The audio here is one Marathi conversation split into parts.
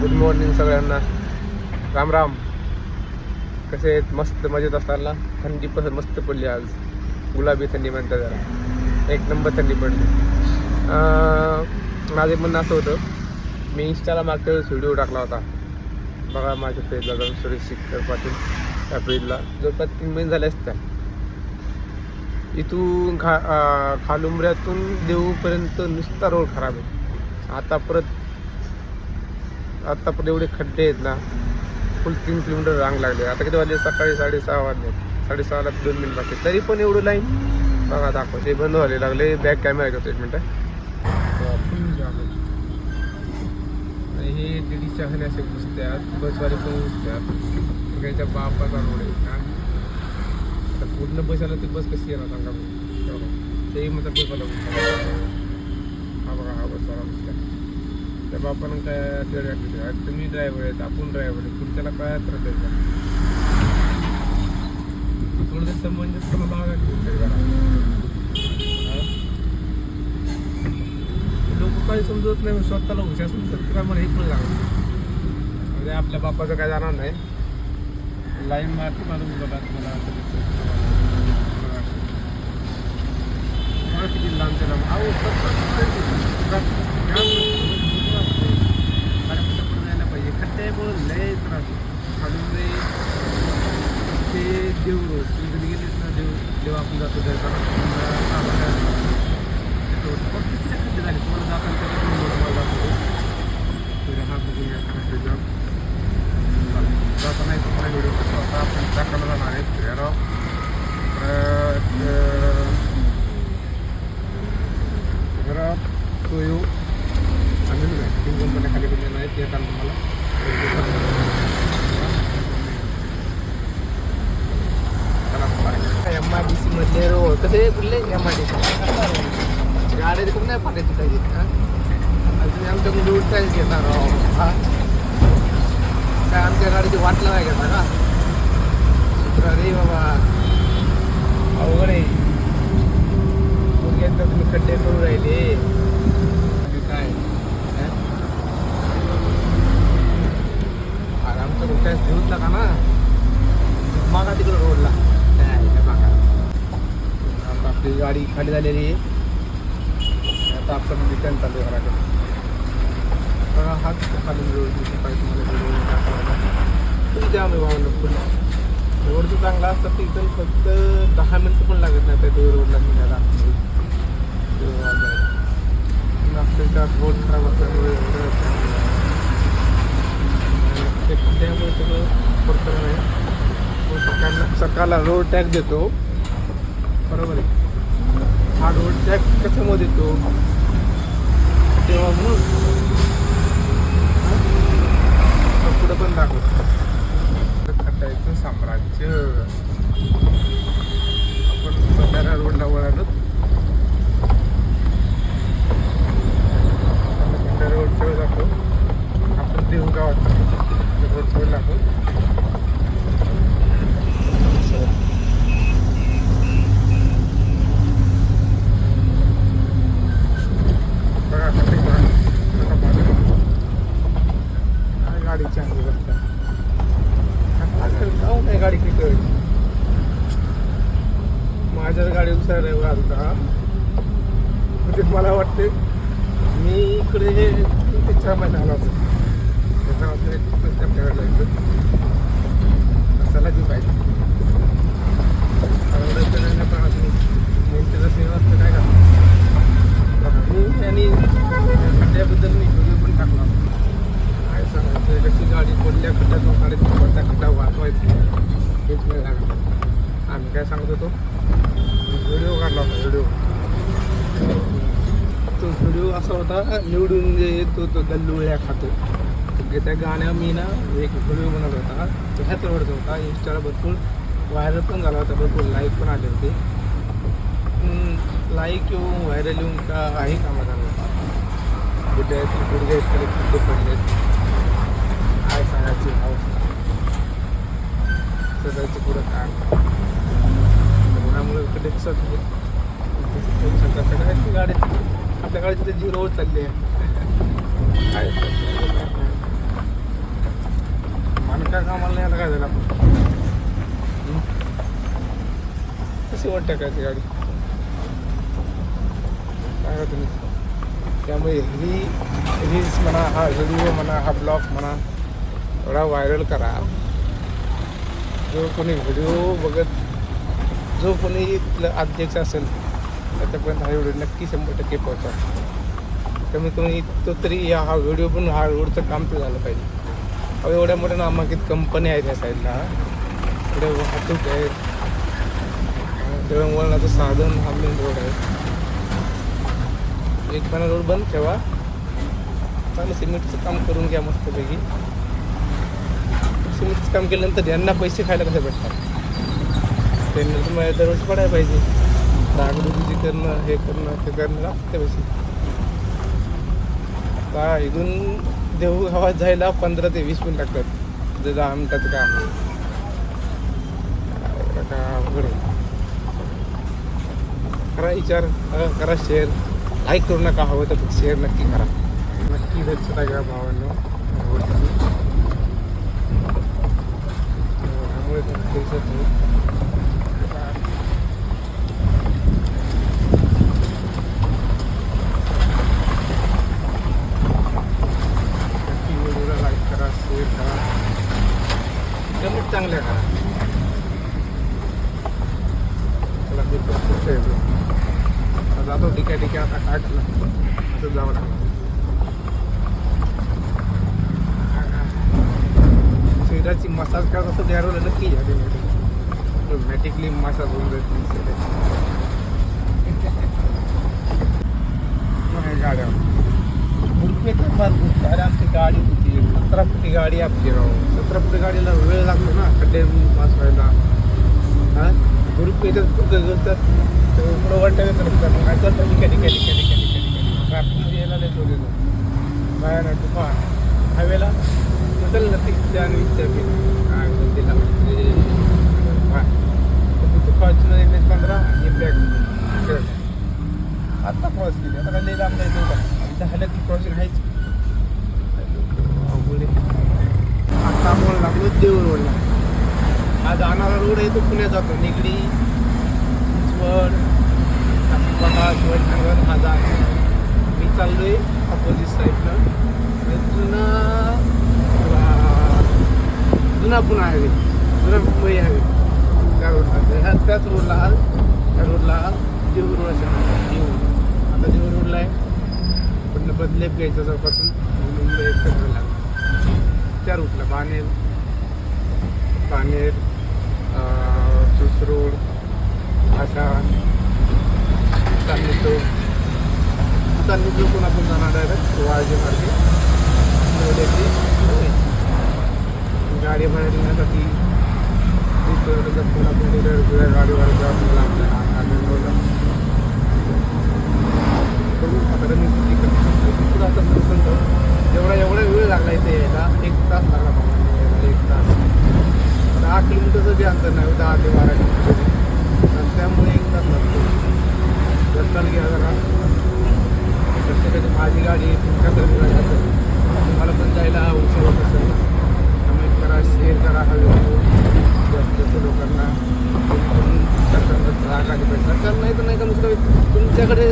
गुड मॉर्निंग सगळ्यांना. राम राम. कसे आहेत? मस्त मजेत असताना. थंडी पण मस्त पडली आज. गुलाबी थंडी म्हणतात जरा एक नंबर थंडी पडली. माझे म्हणणं असं होतं मी इंस्टाला मागच्या वेळेस व्हिडिओ टाकला होता. बघा माझ्या पेजला जाऊन सुरेश शिखर पाटील. त्या पेजला जवळपास तीन महिने झाले असत्या इथून खा खालुंबऱ्यातून देऊपर्यंत नुसता रोड खराब आहे. आता परत आता पण एवढे खड्डे आहेत ना फुल तीन किलोमीटर रांग लागले. आता किती वाजले? सकाळी साडेसहा वाजले. साडेसहाला दोन मिनिट बाकी तरी पण एवढं लाईन बघा दाखवते बंद व्हायला लागले. बॅक कॅमेरा घेतो एक मिनटं. आणि हे दीडीच्या खाली असे घुसत्यात बसवाले पण घुसत्यात सगळ्यांच्या बापाचा रोड आहे हा. तर पूर्ण बस आला ती बस कशी येणार सांगा तेही म्हणतात बसवाला घुसतात. हा बघा हा बसवाला घुसला. त्या बापानं काय तेवढे वाटले अरे तुम्ही ड्रायव्हर आहेत आपण ड्रायव्हर आहे पुढच्याला काय त्रास द्यायचा थोडं समंजसपणा लागा लोक काही समजत नाही स्वतःला हुशार समजत का मला हे पण लागलं. म्हणजे आपल्या बापाचं काय जाणार नाही. लाईन मारते माणूस बघा तुम्हाला असं दिसत किती लांब. अहो, प्रत्येक- गाड्या कुठं पण ते पाहिजे लय त्रास खालून ते देव रोड तुम्ही कधी गेलेत ना देव देव आपण जातो त्या खड्डे झाले तुम्हाला जाताना त्याला मला हा बघून या जाताना तुम्हाला व्हिडिओ कसा होता आपण टाकायला जाणार आहे. फिरायला परत तो येऊ. सांगेल तीन कंपन्या खाली पडलेल्या आहेत ते कारण तुम्हाला एम आय डी सी मधले रोड कसे कुठले एम आय डी सी गाड्या खूप नाही पाठायची काही तुम्ही आमच्याकडून रोड काहीच घेणार राव हा काय आमच्या गाडीची वाट नाही घेता का सुधरा रे बाबा अवघड आहे मुलग्यांना तुम्ही खड्डे करून राहिले आणि काय हं? तर आमचं कुठे घेऊच नका ना? मागा तिकडे रोडला. मागा? आपली गाडी खाली झालेली आहे. आता आपण रिटर्न चालू आहे घराकडे. बघा हाच खाली रोड दिसत पाहिजे तुम्हाला रोड दाखवायला खूप जाम आहे भावना फुल रोडचं चांगला असतं तिथं फक्त दहा मिनटं पण लागत नाही त्या दोन रोडला निघायला. नागपूरचा रोड खराब असल्यामुळे एवढं ते खड्ड्यामुळे सगळं पडतं आहे. हो, सकाळला सकाळला रोड टॅक्स देतो. बरोबर आहे. हा रोड टॅक्स कशामध्ये देतो? तेव्हा म्हणून पुढं पण दाखवतो. खटायचं साम्राज्य. आपण बंधारा रोडला वळालो रोडच्या सगळं दाखव आपण देऊ गावात रोड सगळं दाखव बघा आता ते बघा. आता बाजूला. काय गाडी चांगली बघता जाऊ काय गाडी किती माझ्या गाडी दुसऱ्या ड्रायव्हर आलता म्हणजे मला वाटते मी इकडे तीन ते चार महिने आला होतो त्याच्यामध्ये आपल्याकडे जायचं चला ती पाहिजे मेंटेनन्स व्यवस्था काय करतो मी आणि त्याबद्दल मी व्हिडिओ पण टाकला काय सांगायचं कशी गाडी कोणत्या खड्ड्यातून काढायची कोणत्या खड्डा वाचवायची हेच नाही लागलं आम्ही काय सांगत होतो? व्हिडिओ काढला होता व्हिडिओ. तो व्हिडिओ असा होता निवडून जे येतो तो गल्लुळ्या खातो. त्या गाण्या मी ना एक व्हिडिओ बनवला होता. तो ह्याच आवडता होता इंस्टाला भरपूर व्हायरल पण झाला होता भरपूर लाईक पण आले होते. लाईक येऊन व्हायरल येऊन का आहे का मला कुठे गुडघे इतके आहेत पडलेत. काय सांगायचे कुठं जायचं पुढं काय उन्हामुळे इकडे सगळ्या गाडी आपल्या गाडी तिथे झिरोवर चालली आहे. काय काय कामाला नाही आता काय झालं आपण? कशी काय ती गाडी? काय तुम्ही त्यामुळे ही रील्स म्हणा हा व्हिडिओ म्हणा हा ब्लॉग म्हणा थोडा व्हायरल करा. जो कोणी व्हिडिओ बघत जो कोणी इथलं अध्यक्ष असेल त्याच्यापर्यंत हा व्हिडिओ नक्की शंभर टक्के पोहोचा कमी कमी तो तरी या हा व्हिडिओ पण हा रोडचं काम तर झालं पाहिजे. अहो एवढ्या मोठ्या नामांकित कंपन्या आहेत या साईडला एवढ्या वाहतूक आहेत. दळणवळणाचं साधन हा मेन रोड आहे. एक पाना रोड बंद ठेवा. चांगलं सिमेंटचं काम करून घ्या मस्तपैकी. सिमेंटचं काम केल्यानंतर यांना पैसे खायला कसे भेटतात? त्यांना तुम्हाला दरवर्षी पडायला पाहिजे. डागडुगी करणं हे करणं ते करणं लागते पैसे. आता इथून देहू हवा जायला पंधरा ते वीस मिनिट लागतात. जे दहा मिनिटाचं काम. का अवघड करा विचार करा शेअर लाईक करू नका हवं तर शेअर नक्की करा. नक्की दक्षता घ्या भावांना? त्यामुळे दिसत नाही नक्की व्हिडिओला लाईक करा शेअर करा कमेंट चांगल्या करा चला मी पण पुढच्या येतो आता जातो ठीक आहे ठीक आहे आता काय करणार असं जावं लागणार शरीराची मसाज करत असं द्यायला नक्की या ऑटोमॅटिकली मसाज होऊन जाते गाड्या. रुपये तर फार खूप अरे आमची गाडी होती. सतरा फुटी गाडी आपली राहू सतरा फुटी गाडीला वेळ लागतो ना. खड्डे पास व्हायला. हा? गुरुपेच्यात कुठं गेलं पुढं वाटायला तर मग काय करतो निका निका निका निका निका ट्रॅफिकमध्ये यायला नाही तो देतो बाहेर ना तुफान हायवेला. बदल ना तिच्या आणि विचार केला काय बदला म्हणजे तुफानची एम एस पंधरा आणि ब्लॅक आत्ता क्रॉस केली आता काय लई लांब नाही तेवढा झालं की क्रॉसिंग आहेच आत्ता आहे. आपण लागलो देऊळ रोडला हा जाणारा रोड आहे तो पुण्यात जातो निगडी चिंचवड नाशिकवाडा शिवाजीनगर हा जातो मी चाललोय अपोजिट साईडनं जुना जुना पुणे हायवे जुना मुंबई हायवे त्याच रोडला त्या रोडला देऊळ रोड असेल. आता देऊळ रोडला आहे. पण बदलेप घ्यायचं जवळपासून. मुंबई एक्सप्रेस लागला. त्या रूटला बाणेर बाणेर रोड अशा तांदूळ तांदूळ पण आपण जाणार डायरेक्ट वाळजे मार्गे. एवढ्याची गाडी भाड्या देण्यासाठी गाडी भाड्याच्या आपल्याला आपल्या करू आता रनिंग तिकडं आता संत एवढा एवढा वेळ लागला इथे यायला एक तास लागला मला यायला एक तास दहा किलोमीटरचं बी अंतर नाही दहा ते बारा किलोमीटर आणि त्यामुळे एक तास लागतो रस्त्याला घ्या जरा प्रत्येकाची माझी गाडी तुमच्याकडे गाडी असेल तुम्हाला पण जायला उशीर होत असेल कमेंट करा शेअर करा हा व्हिडिओ जास्त जास्त लोकांना सरकारला राग आली पाहिजे सरकार नाही तर नाही का नुसतं तुमच्याकडे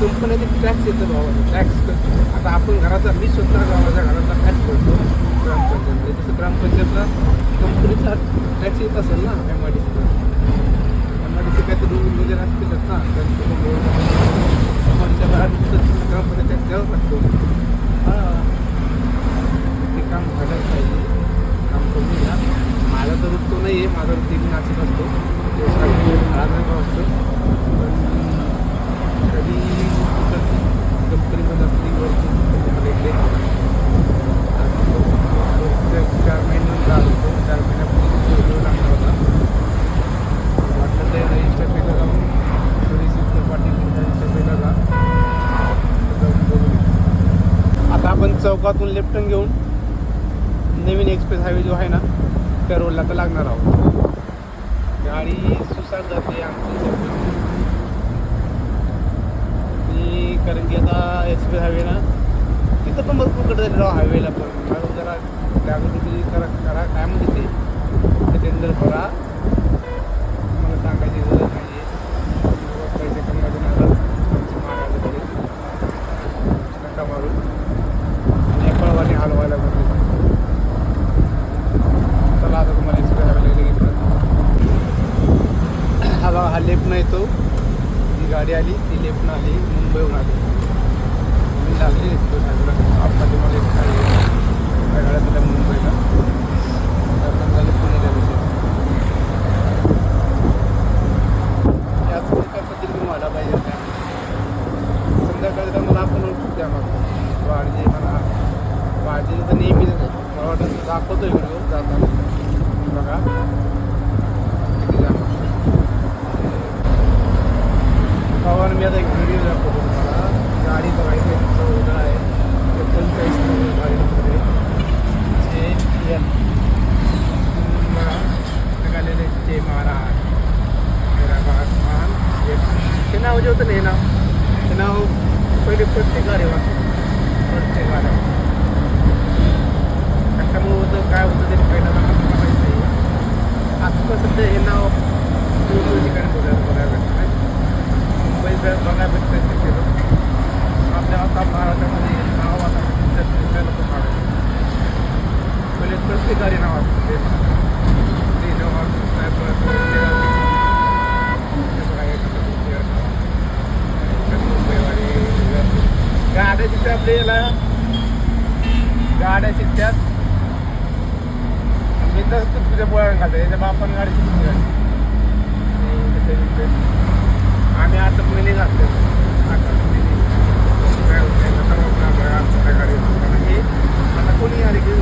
कंपन्याचे टॅक्स येतं टॅक्स आता आपण घराचा मी स्वतः गावाच्या घराचा टॅक्स भरतो ग्रामपंचायतमध्ये. जसं ग्रामपंचायतला कंपनीचा टॅक्स येत असेल ना एम आय डी सीचा एम आय डी सी काहीतरी रूल वगैरे असतीलच ना कंपनीच्या ग्रामपंचायत टॅक्स द्यावाच लागतो. हां. ते काम झालं पाहिजे. काम करून घ्या. माझा तर तो नाही आहे माझा तीन नाशिक असतो. राजनांदगाव असतो. पण कधी कंपनीमध्ये असली वरची कंपनीमध्ये इकडे चार महिन्यानंतर आलो होतो चार महिन्यापूर्वी व्हिडिओ लागला होता. वाटलं तर रजिस्टर पेला जाऊन थोडीशी पाटील रजिस्टर पेला जा. जाऊन बघून आता आपण चौकातून लेफ्टन घेऊन नवीन एक्सप्रेस हायवे जो आहे ना त्या रोडला तर लागणार आहोत. गाडी कारण की आता एक्सप्रेस हायवेला तिथं पण भरपूरकडे झालेलो हायवेला पण. हायवे जरा जागृती करा करा काय म्हणते ते. टेंडर करा मला सांगायची गरज नाही आहे पैसे कमवायचे नाही आमची नका मारून नेपाळवाणी हलवायला पण चला आता तुम्हाला एक्सप्रेस हायवेला गेले हा बघा हा लेफ्ट नाही तो गाडी आली ती लेफ्टनं आली मुंबईहून आली. मी लागली तो मला आपला एक गाडी त्या गाड्या दिल्या मुंबईला आता झालं पुण्याला विषय याच काय पद्धतीने व्हायला पाहिजे त्या संध्याकाळी मला आपण ओळखू द्या मग वाढजी म्हणा वाढजी तर नेहमी मला वाटतं दाखवतोय व्हिडिओ जाताना बघा किती जाणार पवन मी आता एक व्हिडिओ दाखवतो तुम्हाला गाडी बघायची उद्या आहे एकोणचाळीस गाडी नंबर आहे जे एल निघालेले जे महाराज मेरा महान हे नाव जे होतं ना. हे नाव ते नाव पहिले प्रत्येक गाडी वाचतो प्रत्येक गाड्या कशामुळे होतं काय होतं ते पहिल्यांदा मला माहीत नाही. आता सध्या हे नाव दोन दोन ठिकाणी बघायला बघायला भेटतं नाही? मुंबईत बघायला भेटतं तिथे आपल्या आता महाराष्ट्रामध्ये नाव आता पहिले प्रत्येक गाडी नाव असतं ते ते नाव असतं, काय परत ते गाडी. ते बघायला कसं दुसऱ्या नाव. कसं मुंबईवाडी, गाड्या गाड्या शिकतात मी तर तुझ्या पोळ्या घालतो याच्या बापान गाडी शिकते आणि आम्ही आता मुली घातले. आता गाडी आता कोणी आले की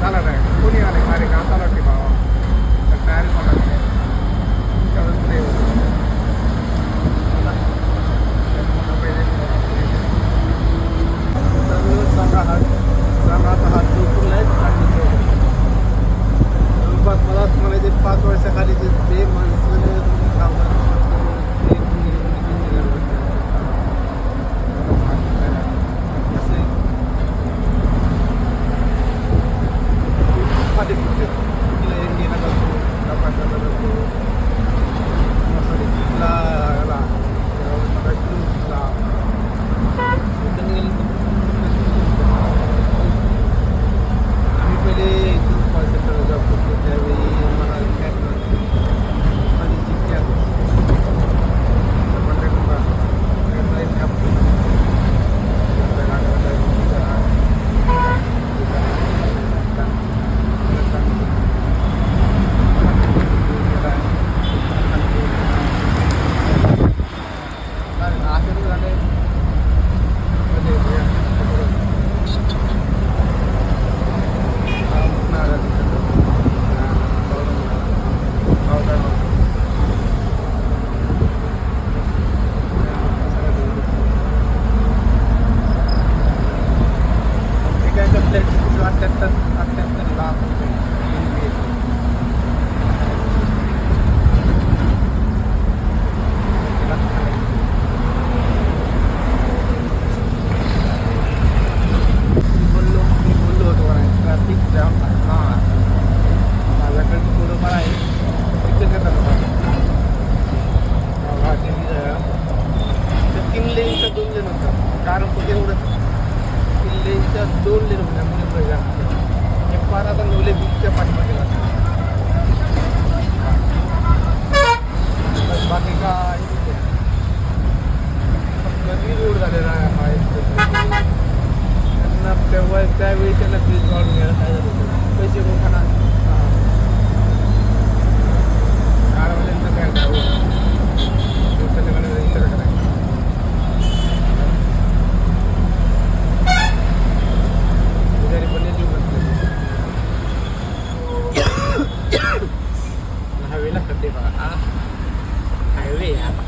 चाला नाही. कोणी आले अरे का चाला की बाबा. तर तयारी त्यावेळी त्याला ब्रिज वाढून काय झालं पैसे कोण खाणार गाडवाल्यांचं काय काय दिवसाच्या गाड्या विचार करायचा पुजारी पण येऊ बसले हायवेला खड्डे बघा हा हायवे यार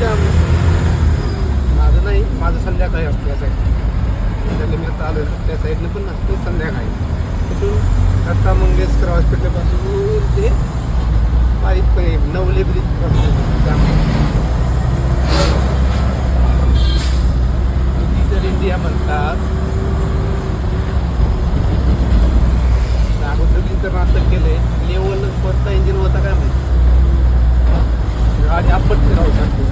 जाम. माझं नाही माझं संध्याकाळी असतं या साईड मी आता आलो त्या साईडनं पण असते संध्याकाळी. तिथून दत्ता मंगेशकर हॉस्पिटलपासून ते बारीक नवले ब्रिज डिजिटल इंडिया म्हणतात. तर नाटक केले लेवल कोणता इंजिन होता काय माहिती? गाडी आपण फिरावू शकतो